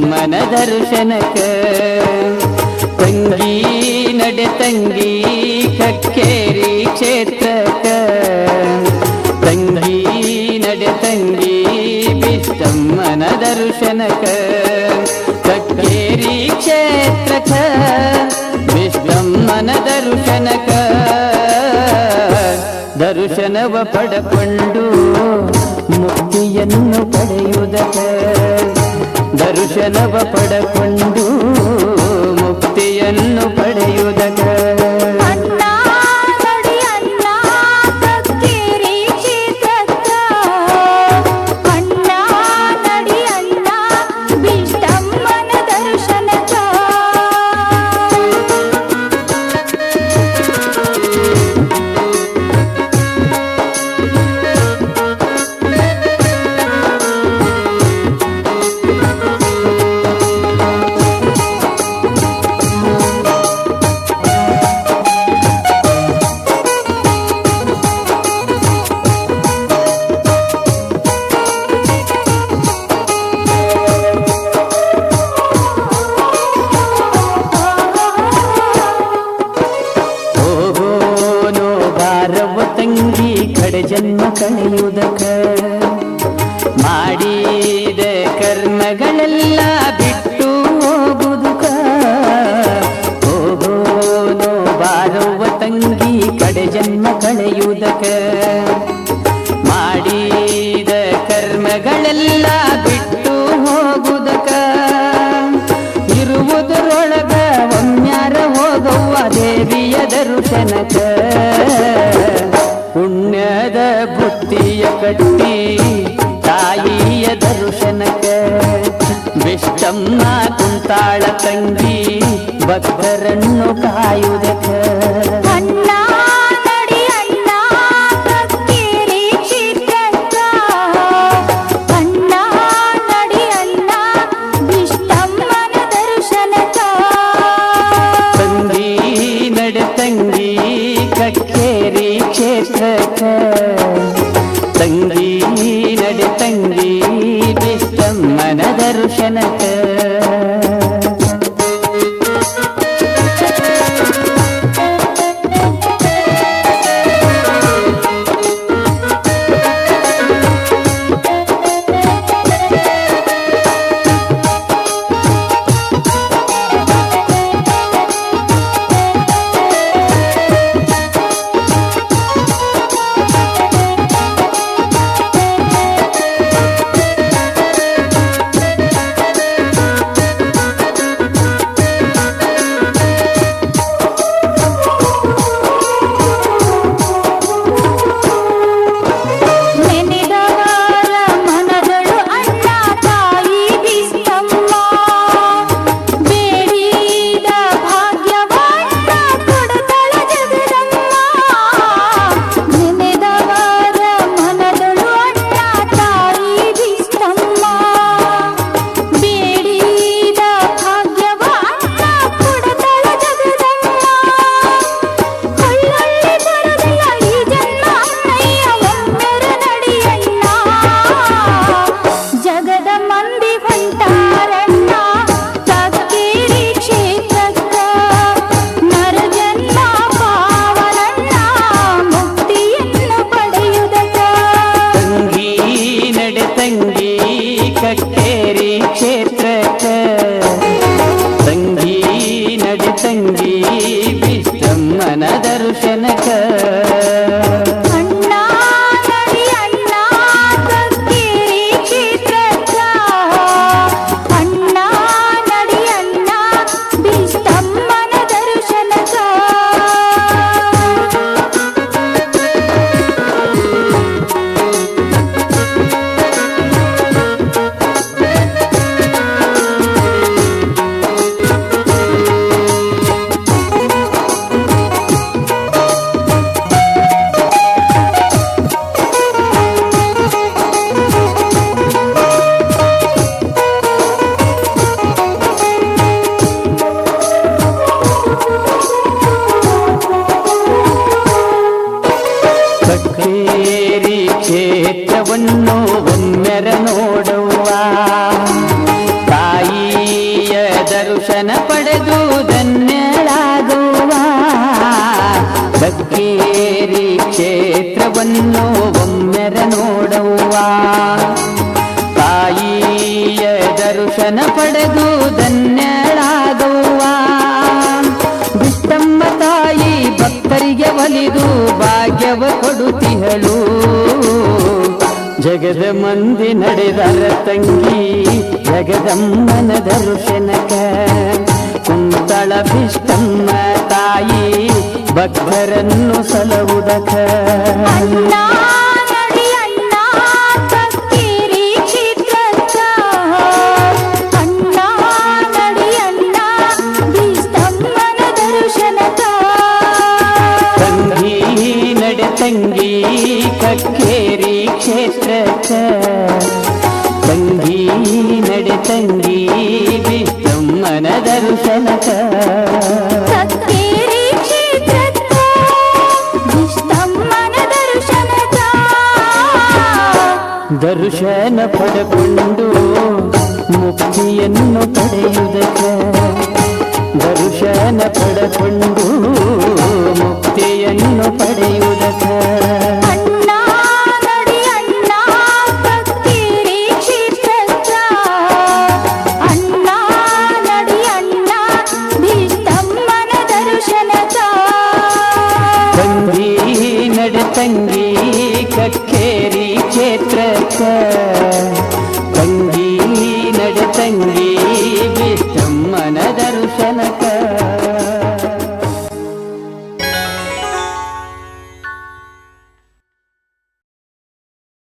ದರ್ಶನಕ ತಂಗಿ ನಡೆ ತಂಗಿ ಕಕ್ಕೇರಿ ಕ್ಷೇತ್ರಕ ತಂಗಿ ನಡೆ ತಂಗಿ ಬಿಷ್ಟಮ್ಮನ ದರ್ಶನಕ ಕಕ್ಕೇರಿ ಕ್ಷೇತ್ರಕ ವಿಶ್ವಮ್ಮನ ದರ್ಶನಕ ದರ್ಶನವ ಪಡಕೊಂಡು ಮುಕ್ತಿಯನ್ನು ಪಡೆಯುವುದಕ అందరూ పడకుండు ಮಾಡಿದ ಕರ್ಮಗಳೆಲ್ಲ ಬಿಟ್ಟು ಹೋಗುವುದಕ ಹೋಗೋನು ಬಾರುವ ತಂಗಿ ಕಡೆ ಜನ್ಮ ಕಳೆಯುವುದಕ? ಮಾಡಿದ ಕರ್ಮಗಳೆಲ್ಲ ಬಿಟ್ಟು ಹೋಗುವುದಕ ಇರುವುದರೊಳಗ ಒಮ್ಮ್ಯಾರ ಹೋಗುವ ದೇವಿಯ ದರುಶನಕ ಪುಣ್ಯದ ಬುತ್ತಿಯ ಕಟ್ಟಿ ತಾಯಿಯ ದರ್ಶನಕ ವಿಷ್ಟಮ್ಮ ಕುಂತಾಳ ತಂಗಿ ಭಕ್ತರನ್ನು ಕಾಯುವುದಕ ಅಣ್ಣ ನಡಿ ಅಣ್ಣ ಕಕ್ಕೇರಿ ಕ್ಷೇತ್ರಕ್ಕ ಅಣ್ಣ ನಡಿ ಅಣ್ಣ ಬಿಷ್ಟಮ್ಮನ ದರ್ಶನಕ್ಕ ತಂಗಿ ನಡೆ ¡Pero se me! ತಂಗಿ ಬಿಷ್ಟಮ್ಮನ ದರ್ಶನಕ. ಪಡೆದು ಧನ್ಯಳಾಗುವ. ಬಕ್ಕೇರಿ ಕ್ಷೇತ್ರವನ್ನು ಒಮ್ಮೆರ ನೋಡುವ. ತಾಯಿಯ ದರ್ಶನ ಪಡೆದು ಧನ್ಯಳಾಗುವ. ಬಿಟ್ಟಮ್ಮ ತಾಯಿ ಭಕ್ತರಿಗೆ ಒಲಿದು ಭಾಗ್ಯವ ಕೊಡುತ್ತಿಹಳು ಜಗದ ಮಂದಿ ನಡೆದರ ತಂಗಿ ಜಗದಮ್ಮನ ದರ್ಶನಕ ಕುಂತಳ ಬಿಷ್ಟಮ್ಮ ತಾಯಿ ಭಕ್ತರನ್ನು ಸಲವುದಕ ಪಡೆಕೊಂಡು ಮುಕ್ತಿಯನ್ನು ಪಡೆಯುವುದಕ್ಕೆ ದರ್ಶನ ಪಡೆಕೊಂಡು ಮುಕ್ತಿಯನ್ನು ಪಡೆಯುವುದಕ್ಕ